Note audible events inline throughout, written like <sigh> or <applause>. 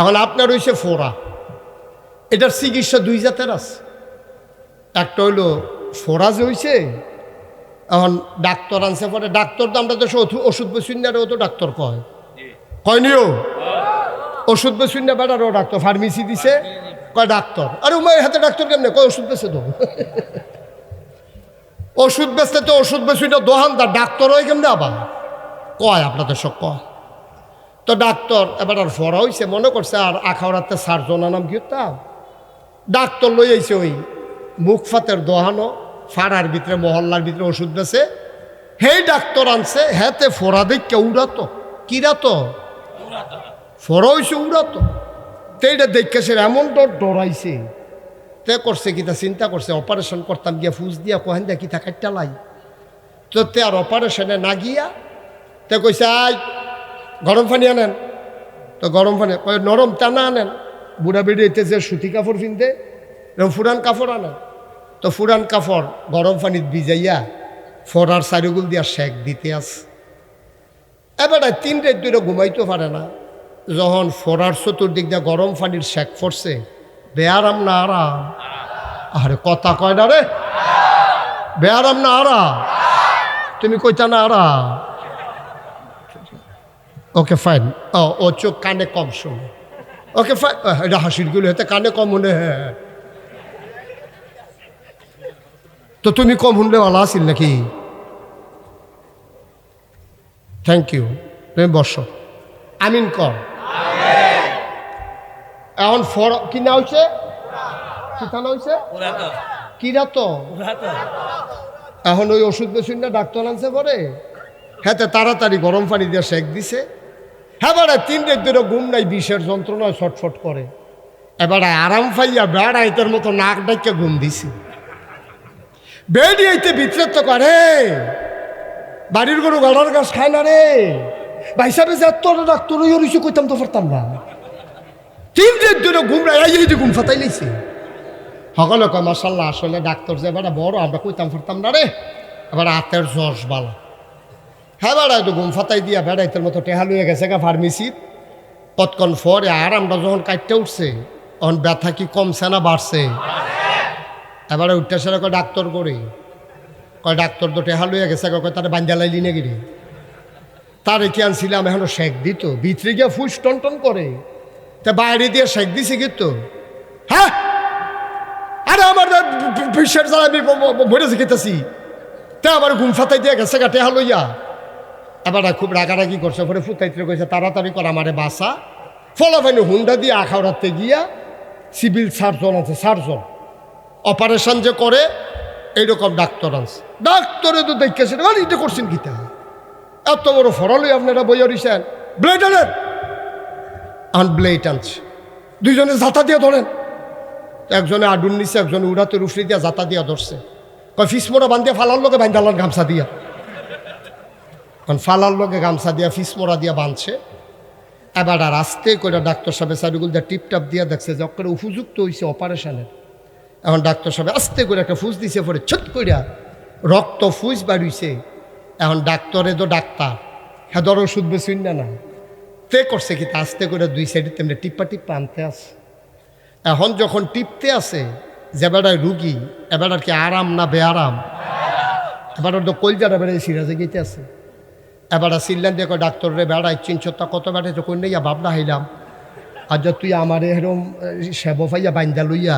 এখন আপনার হইছে ফোড়া। এটার চিকিৎসা দুই জাতের আছে। একটা হইল ফোড়া যে হইছে এখন ডাক্তার আনছে পরে ডাক্তার তো আমরা তো ওষুধ বেশুন না ও তো ডাক্তার কয়। কয়নিও ওষুধ বেশুন না বেড়ারও ডাক্তার ফার্মেসি দিছে কয় ডাক্তার। আরে উমায়ের হাতে ডাক্তার কেমনে? কয় ওষুধ বেছে তো ওষুধ বেচতে তো ওষুধ বেশুন না দোহানদার ডাক্তার হয় কেমনে আবার? কয় আপনাদের সব কয়? তো ডাক্তার, এবার আর ফরা হইছে, মনে করছে আর আখাওড়াতে সার্জনা নাম কি তাম ডাক্তার লই আইছে ওই মুখ ফাতের দোহানো, ফাড়ার ভিতরে, মহল্লার ভিতরে ওষুধ বেছে হেই ডাক্তার আনছে, হেতে ফোড়া দেখে উড়াতো। কিরাতো ফোড়া হইছে, উড়াতো। তো এইটা দেখে সে এমন ডর ডরাইছে। তে করছে কিতা চিন্তা করছে, অপারেশন করতাম গিয়া ফুস দিয়া কোহেন দিয়া কিতা কাটটা লাই। তো তে আর অপারেশনে না গিয়া, তে কইছে, আই গরম পানি আনেন। তো গরম পানি নরম টানা আনেন। বুড়া বেড়ে যে সুতি কাপড় কিনতে এরকম ফুরান কাপড় আনেন। তো ফুরান কাপড় গরম পানিত ভিজাইয়া ফরার চারিগুল দিয়া শেক দিতে আস এবার তিন রেত দুটো ঘুমাইতে পারে না। যখন ফরার চতুর্দিক দিয়ে গরম পানির শেক পড়ছে, বেয়ারাম না আরাম? আরে কথা কয় না রে। বেয়ারাম না আরাম? তুমি কইতা না আরাম? ওকে ফাইন ও ও চোখ কানে কম শোনে ওকে ফাইন এটা হাসিরগুলো হতে কানে কম মনে হ্যাঁ। তো তুমি কম শুনলে ভালো আসিল নাকি? থ্যাংক ইউ তুমি বসো। আমিন কম। এখন ফর কি না হয়েছে কি কিরা তো এখন ওই ওষুধ বেশুন না ডাক্তার আনছে পরে হ্যাঁ তাড়াতাড়ি গরম পানি দিয়ে সেক দিছে। হ্যাঁ বাড়া তিন রেত ধরে ঘুম নাই, বিষের যন্ত্রণায় ছটফট করে। এবারে আরাম পাইয়া বেড়া তোর মতো নাক ডাইকে ঘুম দিছি। বেডি আইতে ভিতরে তো করে বাড়ির গরু গাড়ার গাছ খায় না রে। ভাই সাহেব যে এত ডাক্তার হইয়া রইছে কইতাম তো পারতাম না। তিন রেত ধরে ঘুম নাই এই যে ঘুম ফাতাই লাইছে। সকলে কয় মাসাল্লাহ আসলে ডাক্তার যে বেড়া বড়, আমরা কইতাম পারতাম না রে। এবার হাতের জশ বালা। হ্যাঁ বেড়া, একটু ঘুম ফাতাই দিয়া বেড়াইতের মতো টেহা লইয়া গেছে গা ফার্মেসিত কতক্ষণ পরে আর আমরা যখন কাটতে উঠছে, তখন ব্যথা কি কমছে না বাড়ছে? এবারে উঠতে সেরা কয়, ডাক্তার করে। কয়, ডাক্তার তো টেহা লইয়া গেছে কয়, তারা বাঞ্জা লাইলি না গিরি তারে কি আনছিলাম, এখনও শেক দিত ভিতরে গিয়ে ফুস টন টন করে। তা বাইরে দিয়ে শেক দিছে কিন্তু হ্যাঁ? আরে আমার বিশ্বের জ্বালা আমি শিখেতেছি তা আমার ঘুম ফাতাই দিয়ে গেছে গা টেহা লইয়া। এবার খুব রাগারাগি করছে পরে ফুতাইতে কইছে, তাড়াতাড়ি কর আমারে বাসা ফলাফাইনি হুন্ডা দিয়ে আখাউড়াতে গিয়া সিভিল সার্জন আছে, সার্জন। অপারেশন যে করে, এইরকম ডাক্তার আছে। ডাক্তারে তো দেখেছেন আর এটা করছেন গীতা এত বড় ফরালই আপনারা বইয়া দিছেন ব্লেড আনেন। আন ব্লেড আনছে। দুইজনে জাতা দিয়ে ধরেন। একজনে আডুন নিছে, একজনে উড়াতে রুফরি দিয়া জাতা দিয়া ধরছে। কয় ফিসমোড়া বান্ধিয়া ফালার লোকে বান্ধালার গামছা দিয়া। কারণ ফালার লোকে গামছা দিয়া ফিসমোড়া দিয়া বাঁধছে। এবার আর আস্তে করে ডাক্তার সাহেব সারিগুল দিয়া টিপটাপ দিয়া দেখছে যে অক্ষরে উপযুক্ত হয়েছে অপারেশনের। এখন ডাক্তার সাহেব আস্তে করে একটা ফুস দিছে, পরে ছুট কইরা রক্ত ফুস বাড়িছে। এখন ডাক্তারে তো ডাক্তার হ্যাঁ ধর ওষুধ বেশি না না। তে করছে কি আস্তে করে দুই সাইডে তেমনি টিপ্পা টিপ্পা আনতে আছে। এখন যখন টিপতে আছে, যে বেড়ায় রুগী, এবার আর কি আরাম না বেআরাম? এবার তো কলজাটা বেড়ায় সিরাজে গেতে আছে। এবার সিল্লান কয় ডাক্তার রে বেড়ায় চিনছত্তা কত বেড়ায় তো কই নেইয়া ভাবনা হাইলাম। আর যে তুই আমার এরম সেব ফাইয়া বাইন্দা লইয়া,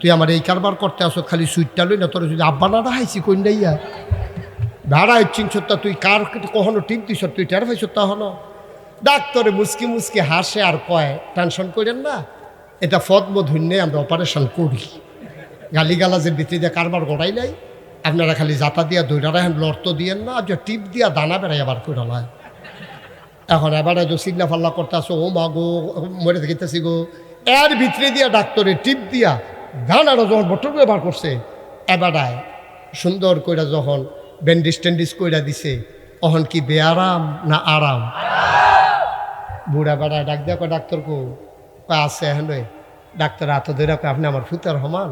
তুই আমার এই কারবার করতে আসো খালি সুইটটা লই না তোর যদি আব্বা না হাইছি কই নেইয়া বেড়ায় চিনছত্তা তুই কার কখনো টিপ দিছ? তুই টের পাইছ তা হলো? ডাক্তারে মুসকি মুসকি হাসে আর কয়, টেনশন করেন না, এটা ফদম ধন্যে আমরা অপারেশন করি। গালিগালাজের ভিতরে কারবার গড়াই নাই। আপনারা খালি জাতা দিয়া দৈরা রাখেন লড়ত দিয়েন না, যে টিপ দিয়া দানা বেড়াই আবার করে নয় এখন এবারে যে সিগনা ফাল্লা করতে আসো ও মা গো, মরে দেখিতেছি গো। এর ভিতরে দিয়া ডাক্তারে টিপ দিয়া দানাটা যখন বটল করে বার করছে। এবারায় সুন্দর কইরা যখন ব্যান্ডিস ট্যান্ডিস কইরা দিছে তখন কি বেআরাম না আরাম? বুড়া বেড়ায় ডাক দেওয়া ডাক্তার কো আছে হ্যাঁ ডাক্তার হাত ধরে আপনি আমার ফুতার সমান,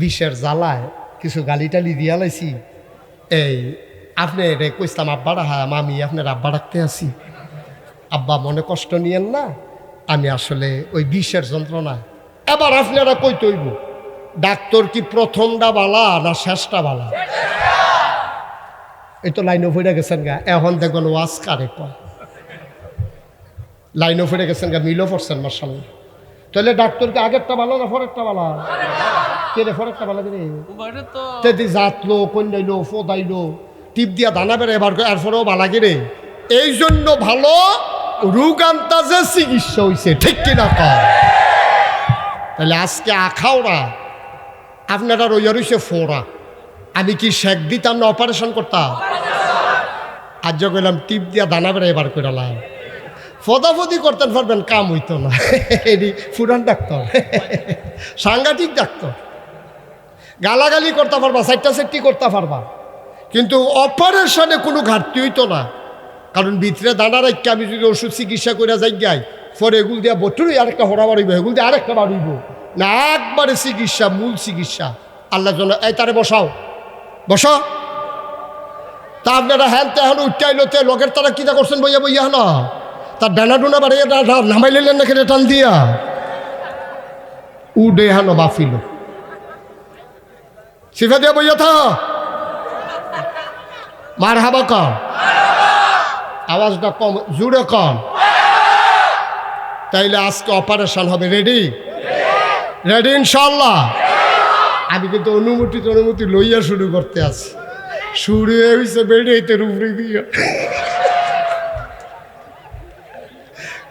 বিষের জ্বালায় কিছু গালি টালি দিয়া লাইছি। এই, আপনি রে কইসলাম, আব্বা হ্যাঁ মামি, আপনার আব্বা রাখতে আসি। আব্বা, মনে কষ্ট নিয়েন না, আমি আসলে ওই বিষের যন্ত্রণা এবার আপনারা কই তৈব? ডাক্তার কি প্রথমটা বালা না শেষটা বালা? এই তো লাইনও ফিরে গেছেন গা, এখন দেখবেন ওয়াজ কারে কয়? লাইনও ফিরে গেছেন গা, মিলও পড়ছেন মার্শাল্লাহ তাহলে ডাক্তারকে আগেরটা ভালো না পরেরটা বালা? কে রে পরেরটা বালা কে রে ওটা তেদি জাতলো কন্যাইলো ফোদাইলো টিপ দিয়া দানা বেড়ে এবার এরপরেও ভালা গেরে এই জন্য ভালো রোগ আন্তাজে চিকিৎসা হইছে ঠিক কিনা কর তাহলে আজকে আখাওড়া আপনারা রইয়া রইছে ফোড়া। আমি কি শেক দিতাম না অপারেশন করতাম? আজ যে কইলাম টিপ দিয়া দানা বেড়ে এবার কইরালাম ফদাফদি করতেন পারবেন কাম হইতো না। <laughs> এটি ফুরান ডাক্তার। <laughs> সাংঘাতিক ডাক্তার। গালাগালি করতে পারবা সাইটটা সেটটি করতে পারবা। কিন্তু অপারেশনে কোনো ঘাটতি হইতো না। কারণ ভিতরে দানা রাখতে আমি যদি ওষুধ চিকিৎসা করে যাই যাই পরে এগুল দিয়া বটুরই আরেকটা হরা বাড়িব এগুল দিয়ে আরেকটা বাড়িব না, একবারে চিকিৎসা, মূল চিকিৎসা। আল্লাহ জন্য, এই তারে বসাও। বসো। তা আপনারা হ্যান তে এখন উঠতে আইলো তে, লগের তারা কিতা করছেন বইয়া বইয়া না তার ডানা ডুনা বাড়িয়ে নামাই লেন না কেটে টান দিয়া? উডে হানো বাফিল। সিফা দিয়া বইয়া থা। মার হাবা কম। আওয়াজটা কম জুড়ে কম। তাইলে আজকে অপারেশন হবে রেডি রেডি ইনশাল্লাহ আমি কিন্তু অনুমতি অনুমতি লইয়া শুরু করতে আছি। শুরু হয়েছে বেড়েতে রুবড়ি দিয়া।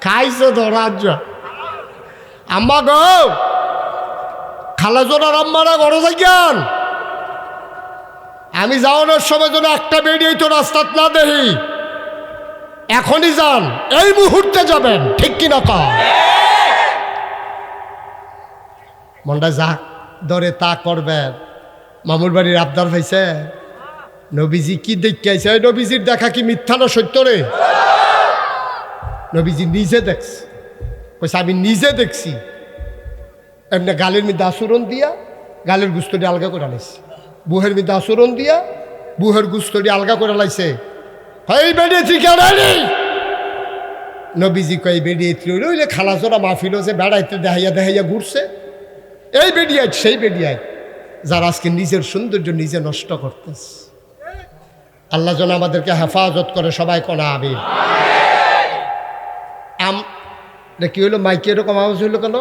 খাইছে তো রাজ্য। আম্মা গো! খালা জোনার আম্মারা গড় যাইয়ান আমি যাওয়ানোর সময় যেন একটা বেরিয়ে তো রাস্তাত না দেখি। এখনই যান, এই মুহূর্তে যাবেন, ঠিক কিনা কা মনটা যা দরে তা করবেন মামুর বাড়ির আবদার ভাইছে নবীজি কি দেখতে আইছে এই নবীজির দেখা কি মিথ্যা না সত্য রে? নবীজি নিজে দেখছে। কইছে, আমি নিজে দেখছি। এমনি গালের মধ্যে আচরণ দিয়া গালের গুস্তটি আলগা করে লাইছে বুহের মধ্যে আচরণ দিয়া বুহের গুস্তটি আলগা করে লাইছে। নবীজি কই বেরিয়েছি রইলে খালা চোরা মাহফিল যে বেড়াইতে দেখাইয়া দেখাইয়া ঘুরছে। এই বেডিয়াই সেই বেডিয়াই যারা আজকে নিজের সৌন্দর্য নিজে নষ্ট করতেছে। আল্লাহ যেন আমাদেরকে হেফাজত করে, সবাই কোনা আবির আম কি হইল, মাইকে এরকম আওয়াজ হইল কেন?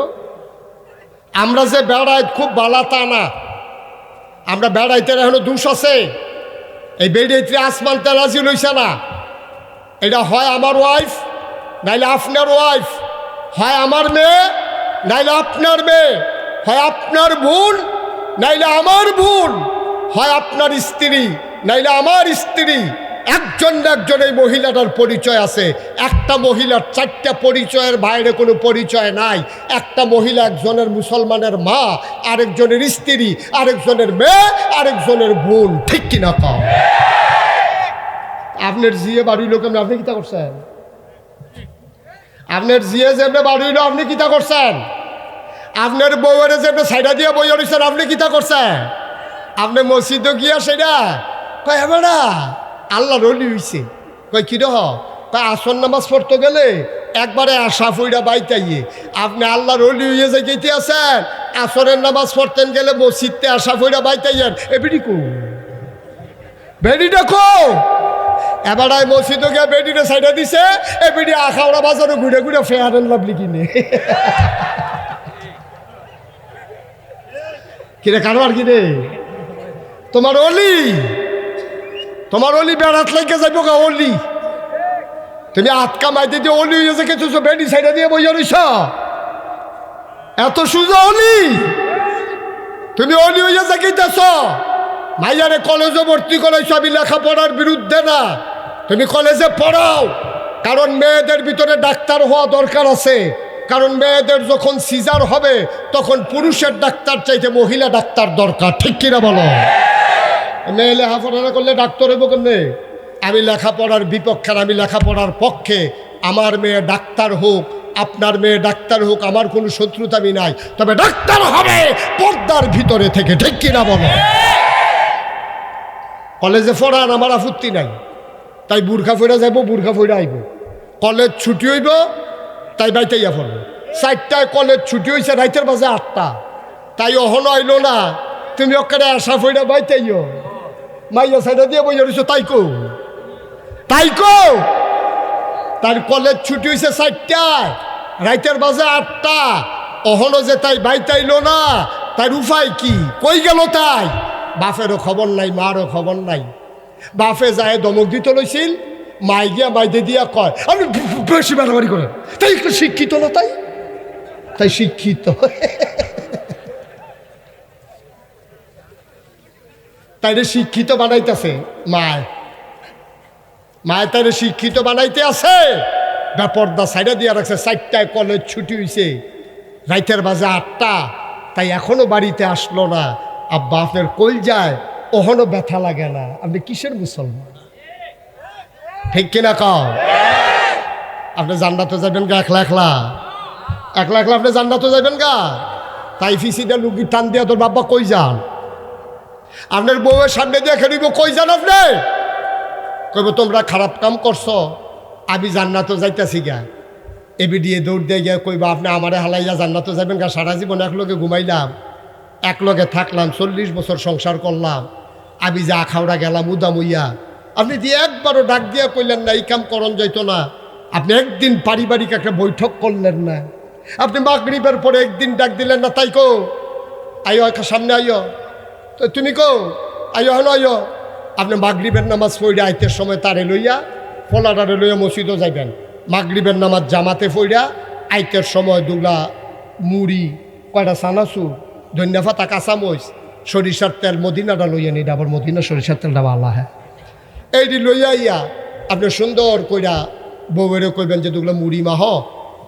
আমরা যে বেড়াই, খুব বালা তা না। আমরা বেড়াইতে হলো দুষ আছে। এই বেড়াইতে আসমান তেলাজি লইছে না। এটা হয় আমার ওয়াইফ নাইলে আপনার ওয়াইফ হয় আমার মেয়ে, নাইলে আপনার মেয়ে। হয় আপনার বোন, নাইলে আমার বোন। হয় আপনার স্ত্রী, নাইলে আমার স্ত্রী। একজন একজন এই মহিলাটার পরিচয় আছে। একটা মহিলার চারটা পরিচয়ের বাইরে কোনো পরিচয় নাই। একটা মহিলা একজনের মুসলমানের মা, আরেকজনের স্ত্রী, আরেকজনের মেয়ে, আরেকজনের বোন। ঠিক কিনা? কম আপনার জিয়ে বাড়ির লোক আপনি কিতা করছেন? আপনার জিয়ে যে আপনি বাড়ির লোক, আপনি কিতা করছেন? আপনার বউয়ের যে আপনি সাইডা দিয়ে বই রয়েছেন আপনি কিতা করছেন? আপনি মসজিদে গিয়া সেটা কয় না? আল্লাহ রলি হইছে। কয়, কি রহ কয় আসন নামাজ পড়তে গেলে একবারে আশা ফুইরা বাইতাইয়ে। আপনি আল্লাহ রলি হইয়ে যে গেতে আছেন, আসরের নামাজ পড়তেন গেলে মসজিদতে আশা ফুইরা বাইতাইয়েন। এবিডি কো? দেখো এবার আই মসজিদে গিয়ে বেডিরে সাইডে দিছে, এ বেডি আখাওড়া বাজারে ঘুরে ঘুরে ফেয়ার এন্ড লাভলি কিনে। কিরে, কারবার কিরে? তোমার অলি? তোমার অলি বেড়াত লাগে যাইব গা, অলি। তুমি আটকা মাইতে দিয়ে অলি হয়ে যে কিছু বেডি সাইডে দিয়ে বইয়া রইছ? এত সুজা অলি? তুমি অলি হইয়া যে গেতেছ মাইয়ারে কলেজে ভর্তি করাইছো, আমি লেখাপড়ার বিরুদ্ধে না। তুমি কলেজে পড়াও, কারণ মেয়েদের ভিতরে ডাক্তার হওয়া দরকার আছে। কারণ মেয়েদের যখন সিজার হবে, তখন পুরুষের ডাক্তার চাইতে মহিলা ডাক্তার দরকার, ঠিক কিনা বলো? মেয়ে লেখাপড়া করলে ডাক্তার হইব কেমনে? আমি লেখাপড়ার বিপক্ষে, আমি লেখাপড়ার পক্ষে। আমার মেয়ে ডাক্তার হোক, আপনার মেয়ে ডাক্তার হোক, আমার কোনো শত্রুতা আমি নাই। তবে ডাক্তার হবে পর্দার ভিতরে থেকে, ঠিক কিনা বলো? কলেজে পড়ান আমার আপত্তি নাই। তাই বুর্খা ফইরা যাইব বুর্খা ফইরা আইব। কলেজ ছুটি হইব, তাই বাইতে ইয়া পড়ব। চারটায় কলেজ ছুটি হয়েছে রাইতের বাজে আটটা। তাই অহন আইলো না। তুমি ওখানে আশা ফইরা বাইতেইও। মাইয়া সাইডা দিয়ে বইয়া রয়েছো তাই কো তাই কো তার কলেজ ছুটি হয়েছে চারটায় রাইতের বাজে আটটা। অহনো যে তাই বাইতাইলো না, তার উপায় কি? কই গেল তাই? বাপেরও খবর নাই, মারও খবর নাই। বাপে যায় দমক দিতে লইছিল, মাই গিয়া মাইদে দিয়া কয় আমি বেশি বাড়াবাড়ি করে। তাই শিক্ষিত না তাই? তাই শিক্ষিত। তাইরে শিক্ষিত বানাইতেছে, মায়। মায় তাইরে শিক্ষিত বানাইতে আছে। ব্যাপরদা সাইডে দিয়ে রাখছে, চারটায় কলেজ ছুটি হয়েছে রাইতের বাজে আটটা, তাই এখনও বাড়িতে আসলো না। আব্বা, আপনার কই যায়, ওহনো ব্যথা লাগে না। আপনি কিসের মুসলমান? ঠিক কিনা কও? আপনি জান্নাতে যাবেন গা, একলা একলা? একলা একলা আপনি জান্নাতে যাবেন গা? তাই ফিসিটা লুকি টান দিয়া তোর বাবা কই যান? আপনার বউয়ের সামনে দিয়ে খেলিব কই যান আপনি? কইব, তোমরা খারাপ কাম করছ, আমি জান্নাতও যাইতাছি গা। এবি দিয়ে দৌড় দিয়ে গিয়ে কইবা, আপনি আমারে হালাইয়া জান্নাতও যাবেন গা, সারা জীবন একলগে ঘুমাইলাম একলগে থাকলাম, চল্লিশ বছর সংসার করলাম, আমি যা খাওড়া গেলাম উদামুইয়া আপনি দিয়ে একবারও ডাক দিয়া কইলেন না, এই কাম করণ যাইত না, আপনি একদিন পারিবারিক একটা বৈঠক করলেন না। আপনি মাগরিবের পরে একদিন ডাক দিলেন না, তাই কো আইও সামনে আইও। তো তুমি কো আইও হলো আইও আপনি মাগরিবের নামাজ পড়ে আইতের সময় তারে লইয়া ফলাটারে লইয়া মসজিদও যাইবেন। মাগরিবের নামাজ জামাতে পড়া আইতের সময় দুলা মুড়ি, কয়টা সানাসুর ধন্যবাদ কাঁচামচ সরিষার তেল মদিনাটা লইয়া নিই আবার মদিনা সরিষার তেলটা ভালো হ্যাঁ। এইটি লইয়া ইয়া আপনি সুন্দর কইরা বউয়েরে কইবেন যে দুগুলো মুড়ি মাহ,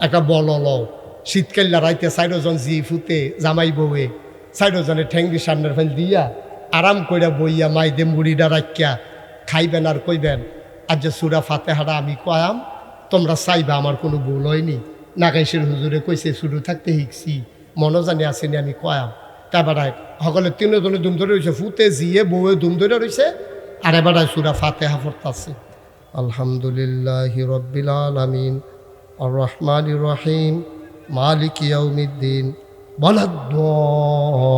একটা বল লও। শীতকাল রাইতে চাইরোজন জি ফুতে জামাই বউয়ে। চাইরোজনে ঠেঙ্গি সামনের ফেল দিয়া আরাম কইরা বইয়া মাইদে মুড়িটা রাখিয়া খাইবেন আর কইবেন আর যে সুরা ফাতেহারা আমি কয়াম, তোমরা চাইবা আমার কোনো ভুল হয়নি। নাগাইশের হুজুরে কইছে শুরু থাকতে শিখছি মনো জানি আসেনি আমি কয়াম। তারপরে সকলে তিনজনে দুম ধরে রয়েছে ফুতে জিয়ে বউয়ে দুম ধরে রয়েছে আর এবার সুরা ফাতেহা পড়তাছে। আলহামদুলিল্লাহ রব্বিল আলামিন রহমান রহিম, মালিক ইয়াউমিদ্দিন। বলাদ্দলিন।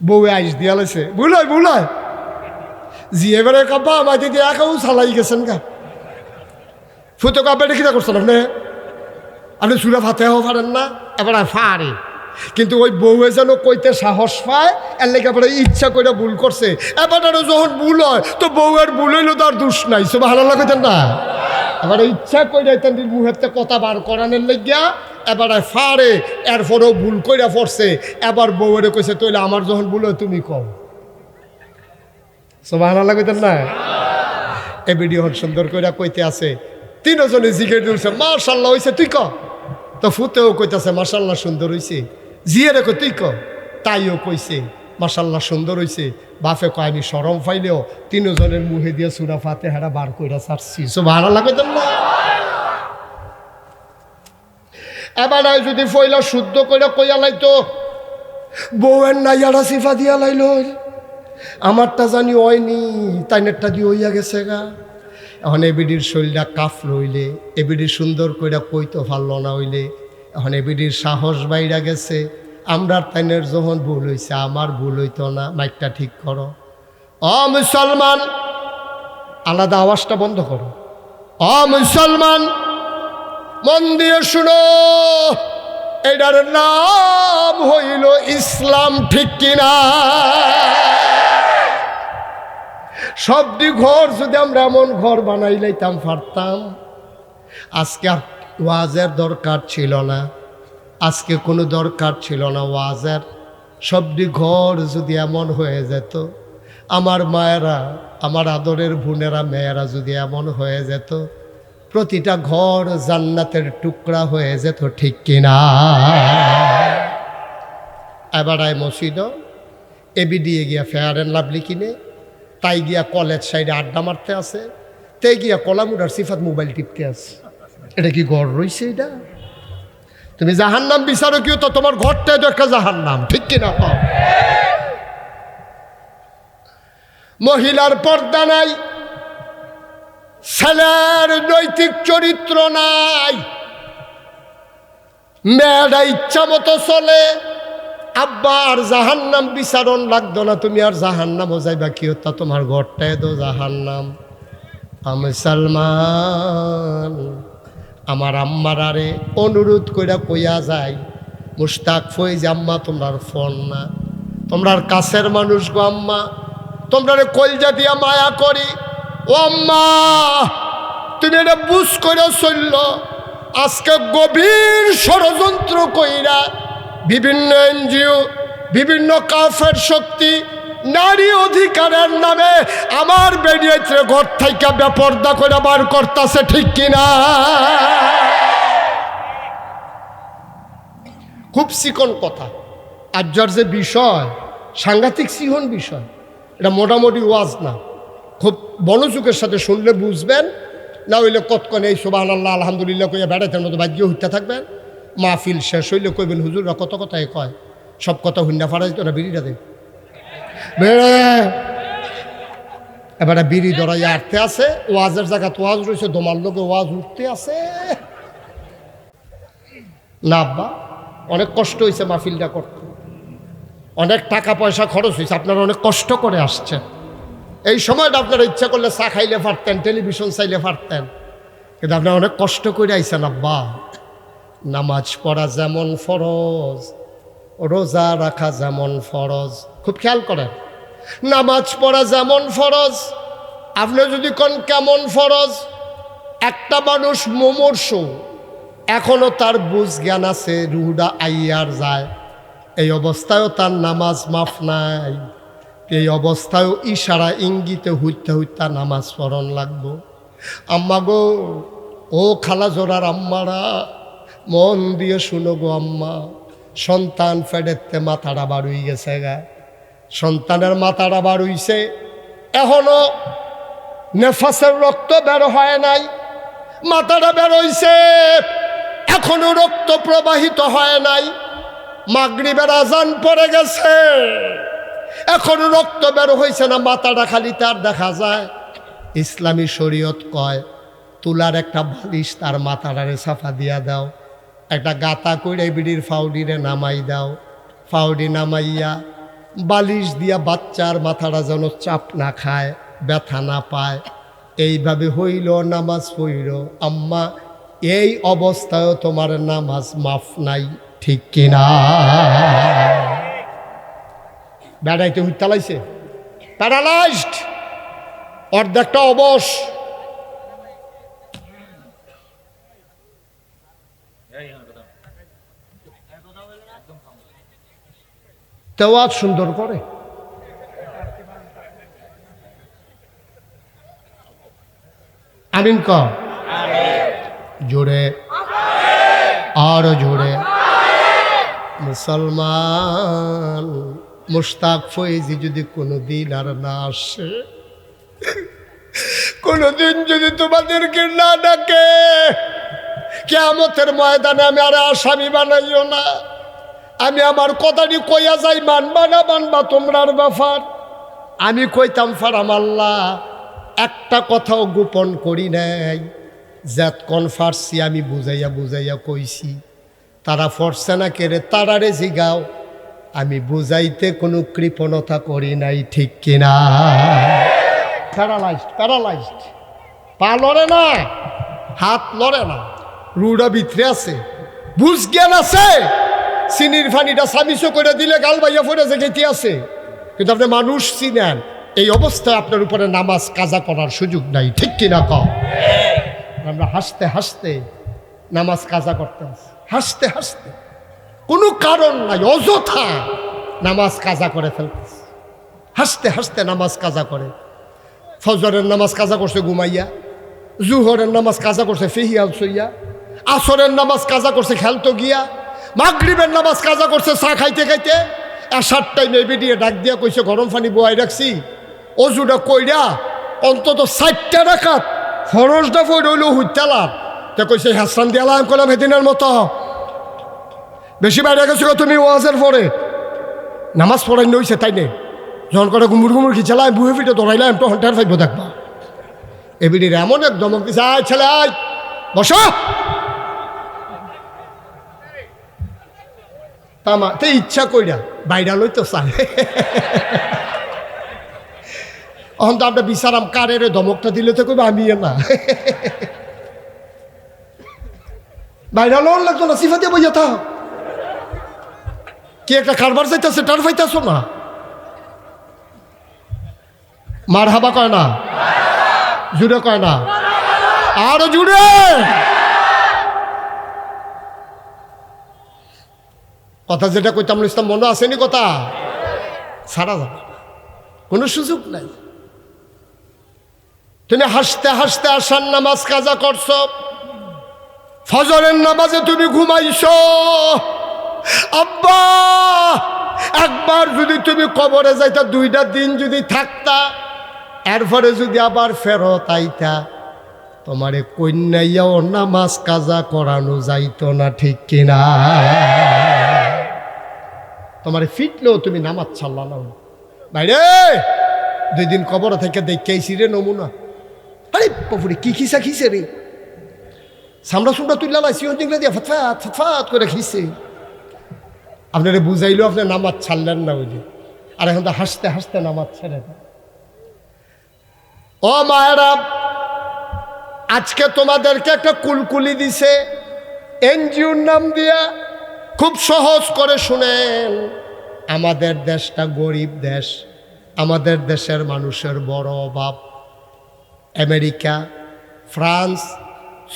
বউয়ে আইস দিয়া লাইছে বুলাই বুলাই জি এবারে কাব্বা আমাকে দিয়ে একাও চালাই গেছেন গা। ফুটো কাব্বা দেখি করছেন আপনি আপনি সুরা ফাতে পারেন না? এবার ফারে কিন্তু ওই বউয়ে যেন কইতে সাহস পায় এর লেগে এবার ইচ্ছা করে ভুল করছে। এবার যখন ভুল হয় তো বউয়ের ভুল হইল তার দোষ নাই। সব ভালো লাগতেন না? এবার ইচ্ছা করে তেন মুহেতে কথা বার করানোর লেগিয়া এবার ফারে এরপরেও ভুল কইরা পড়ছে, এবার বউয়ের কইছে, তৈলে আমার যখন ভুল তুমি কও। সব ভালো লাগতেন না? এ ভিডিও সুন্দর করে কইতে আছে তিনজনে জিজ্ঞেস দিয়েছে মার্শাল্লাহ হয়েছে তুই ক তো ফুতেও কইতাছে মার্শাল্লাহ সুন্দর হয়েছে জিয়ে রেখো তুই ক তাইও কইছে মার্শাল্লাহ সুন্দর হয়েছে বাফে কয় সরম পাইলেও তিনজনের মুহে দিয়ে সুরা ফাতে হারা বার কইরা ছাড়ছি। সো ভালো লাগতেন না। এবার যদি ফইলা শুদ্ধ করে কইয়া লাইতো, বউয়ের নাইয়ারা সিফা দিয়া লাইল। আমারটা জানি হয়নি, তাইনেরটা দিয়ে হইয়া গেছে গা। এখন এবিডির শরীরটা কাফ রইলে এবিডির সুন্দর কইরা কইতে পারল না হইলে, এখন এবিডির সাহস বাইরা গেছে। আমরা তাইনের যখন ভুল হইছে, আমার ভুল হইতো না, মাইকটা ঠিক করো। অ মুসলমান, আলাদা আওয়াজটা বন্ধ করো। অ মুসলমান, মন দিয়ে শুনো, এটার নাম হইল ইসলাম, ঠিক কিনা? সবটি ঘর যদি আমরা এমন ঘর বানাই লাইতাম পারতাম। আজকে ওয়াজের দরকার ছিল না। আজকে কোনো দরকার ছিল না ওয়াজের। সবটি ঘর যদি এমন হয়ে যেত, আমার মায়েরা, আমার আদরের বোনেরা, মেয়েরা যদি এমন হয়ে যেত, প্রতিটা ঘর জান্নাতের টুকরা হয়ে যেত, ঠিক কিনা এবার আয় মসজিদ। এবি দিয়ে গিয়া ফেয়ার অ্যান্ড লাভলি কিনে তাই গিয়া কলেজ সাইডে আড্ডা মারতে আছে, তাই গিয়া কলামুডার সিফাত মোবাইল টিপতে আছে। এটা কি ঘর রইছে এটা? তুমি জাহান নাম বিচারো কেউ তো তোমার ঘরটাই তো একটা জাহান নাম ঠিক কিনা? মহিলার পর্দা নাই, ছেলের নৈতিক চরিত্র নাই, মেয়েরা ইচ্ছা মতো চলে আব্বা আর জাহান্নাম বিচারণ লাগতো না, তুমি আর জাহান্নামও যাইবা কি হত্যা তোমার ঘরটায় তো জাহান্নাম। আমি সালমান। আমার আম্মার আরে অনুরোধ কইরা কইয়া যায় মুস্তাক ফইজ আম্মা, তোমরার ফোন না। তোমরার কাছের মানুষ গো আম্মা। তোমরা কলজা দিয়া মায়া করি। ও আম্মা, তুমি এটা বুঝ করে চলল। আজকে গভীর ষড়যন্ত্র কইরা বিভিন্ন এনজিও, বিভিন্ন কাফের শক্তি নারী অধিকারের নামে আমার বেরিয়েছে ঘর থেকে বেপর্দা করে বার করতেছে, ঠিক কিনা? খুব চিকন কথা। আর্যর যে বিষয়, সাংঘাতিক সিহন বিষয়, এটা মোটামুটি ওয়াজ না। খুব বনযুগের সাথে শুনলে বুঝবেন, না হইলে কতক্ষণ এই সোবাহ আল্লাহ আলহামদুলিল্লাহ কইয়া বেড়াইতের মতো বাজ্য হইতে থাকবেন। মাহফিল শেষ হইলে কইবেন, হুজুররা কত কথাই কয়? সব কথা হুন্ডা ফারাই তোরা বিড়িটা দেয় এবারে বিড়ি ধরাই আটতে আছে, ওয়াজের জায়গা ওয়াজ রয়েছে দোমার লোকে ওয়াজ উঠতে আছে। না আব্বা, অনেক কষ্ট হয়েছে মাহফিলটা করতে। অনেক টাকা পয়সা খরচ হয়েছে আপনারা অনেক কষ্ট করে আসছেন। এই সময়টা আপনারা ইচ্ছা করলে চা খাইলে পারতেন টেলিভিশন চাইলে পারতেন কিন্তু আপনারা অনেক কষ্ট করে আইছেন, আব্বা। নামাজ পড়া যেমন ফরজ, রোজা রাখা যেমন ফরজ। খুব খেয়াল করেন। নামাজ পড়া যেমন ফরজ, আপনি যদি কোন কেমন ফরজ, একটা মানুষ মোমর্ষু, এখনও তার বুঝ জ্ঞান আছে রুহুডা আইয়ার যায়। এই অবস্থায়ও তার নামাজ মাফ নাই। এই অবস্থায়ও ইশারা ইঙ্গিতে হুইতে হুইতা নামাজ পড়ন লাগবো। আম্মা গো, ও খালা জোড়ার আম্মারা, মন দিয়ে শুনো গো আম্মা, সন্তান ফেডেতে মাথাটা বাড়ুই গেছে গা। সন্তানের মাথাটা বাড়ুইছে এখনও নেফাসের রক্ত বের হয় নাই। মাথাটা বের বেরোইছে এখনও রক্ত প্রবাহিত হয় নাই। মাগরিবের আজান পড়ে গেছে, এখনও রক্ত বের হয়েছে না, মাথাটা খালি তার দেখা যায়। ইসলামী শরীয়ত কয়, তুলার একটা বালিশ তার মাথাটারে সাফা দিয়া দাও। একটা গাতা করে বিড়ির ফাউডিরে নামাই দাও। ফাউডি নামাইয়া বালিশ দিয়া বাচ্চার মাথাটা যেন চাপ না খায়, ব্যথা না পায়। এইভাবে হইল, নামাজ পড়ল। আম্মা, এই অবস্থায়ও তোমার নামাজ মাফ নাই, ঠিক কিনা? বেড়াইতে হুইতালাইছে প্যারালাইজড। অর্ধেকটা অবশ। তেওয়াজ সুন্দর করে। আমিন ক? জোরে। আরও জোরে। মুসলমান মুশতাক ফয়েজি যদি কোনো দিন আর না আসে কোনোদিন যদি তোমাদেরকে না ডাকে কেমতের ময়দানে আমি আর আসামি বানাইও না। আমি আমার কথাটি কইয়া যাই, মানবা না মানবা, তোমরার ব্যাপার। আমি কইতাম, ফারাম আল্লাহ, একটা কথাও গোপন করি নাই। জাত কন ফার্সি আমি বুঝাইয়া বুঝাইয়া কইছি, তারা ফরসে না কেড়ে, তারারে জিগাও। আমি বুঝাইতে কোনো কৃপণতা করি নাই, ঠিক কিনা প্যারালাইজড প্যারালাইজড। পা লড়ে না, হাত লড়ে না, রুড়া ভিতরে আছে। বুঝ জ্ঞান আছে? চিনির ফানিটা সামিসো করে দিলে গাল বাইয়া ফোরে যে গেতি আছে। কিন্তু আপনি মানুষ চিনেন, এই অবস্থায় আপনার উপরে নামাজ কাজা করার সুযোগ নাই, ঠিক কিনা কম আমরা হাসতে হাসতে নামাজ কাজা করতে হাসতে হাসতে। কোনো কারণ নাই, অযথা নামাজ কাজা করে ফেলতেছে। হাসতে হাসতে নামাজ কাজা করে। ফজরের নামাজ কাজা করছে ঘুমাইয়া, জুহরের নামাজ কাজা করছে ফেহিয়াল সইয়া, আসরের নামাজ কাজা করছে খেলতো গিয়া মাগরিবের নামাজ কাজা করছে, চা খাইতে খাইতে। এসার টাইমে বেরিয়ে ডাক দিয়া কইছে, গরম পানি বয়াই রাখছি। অজুটা কইরা অন্তত ষাটটা রাখাত ফরজটা ফই রইল হুইতালাম তা কইছে হাসান দিয়ালাম করলাম সেদিনের মতো। বেশি বাইরে গেছো তুমি ওয়াজের পরে। নামাজ পড়াই নইছে তাই নে। যখন করে গুমুর গুমুর খিচালাম বুহে ফিটে দৌড়াইলাম তো হন্টার ফাইব দেখবা। এবিডির এমন এক দমক দিছে, আয় ছেলে, আয়। বসো! তামা, তে ইচ্ছা কইরা বাইরা লই তো চায় অহন তো আমরা বিচারাম কারের দমকটা দিলে তো কইবা আমি না। বাইরা লোন লাগতো না সিফা দিয়ে বইয়া থাক। কি একটা কারবার যাইতেছে টার পাইতেছ না? মার হাবা কয় না? জুড়ে কয় না? আরও জুড়ে! কথা যেটা কইতাম ইসলাম মনে আসেনি কথা? সারা যাবে কোনো সুযোগ নাই। তুমি হাসতে হাসতে আসার নামাজ কাজা করছ। ফজরের নামাজে তুমি ঘুমাইছ। আব্বা, একবার যদি তুমি কবরে যাইতা, দুইটা দিন যদি থাকতা, এরপরে যদি আবার ফেরত আইতা, তোমারে কন্যাইয়াও নামাজ কাজা করানো যাইতো না, ঠিক কিনা? তোমারে ফিটলেও তুমি নামাজ ছাড়লা বাইরে! দুই দিন কবর থেকে দেখেছি রে নমুনা। আরে বাপুরে, কি খিসা খিসে রে? সামরা সুমরা তুললা না সিও দিংলা দিয়ে ফতফাত ফতফাত করে খিসে। আপনারা বুঝাইলেও আপনি নামাজ ছাড়লেন না ওই আর এখন তো হাসতে হাসতে নামাজ ছেড়ে ও মায়েরা, আজকে তোমাদেরকে একটা কুলকুলি দিছে। এনজিওর নাম দিয়া খুব সহজ করে শুনেন। আমাদের দেশটা গরিব দেশ, আমাদের দেশের মানুষের বড় অভাব। America, France,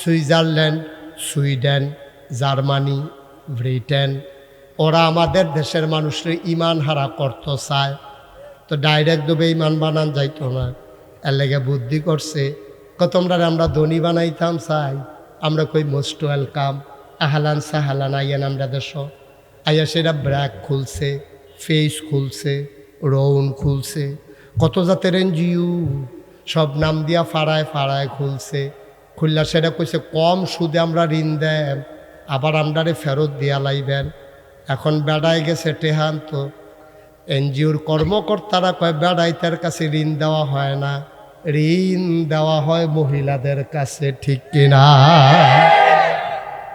Switzerland, Sweden, Germany, Britain, ওরা আমাদের দেশের মানুষের ইমান হারা করতে চায়। তো ডাইরেক্ট দেবে ইমান বানান যাইতো না। এর লেগে বুদ্ধি করছে কত আমরা আমরা ধনী বানাইতাম চাই আমরা কই মোস্ট ওয়েলকাম আহালান সাহালান আইয়ান আমরা দেশ। আইয়া সেটা ব্র্যাক খুলছে ফেস খুলছে রৌন খুলছে। কত জাতের এনজিও, সব নাম দিয়া ফাড়ায় ফাড়ায় খুলছে। খুললা সেটা কইছে, কম সুদে আমরা ঋণ দেন, আবার আমরারে ফেরত দিয়া লাইবেন। এখন বেড়ায় গেছে টেহান তো। এনজিওর কর্মকর্তারা কয়, বেড়াইতার কাছে ঋণ দেওয়া হয় না। ঋণ দেওয়া হয় মহিলাদের কাছে, ঠিক কিনা?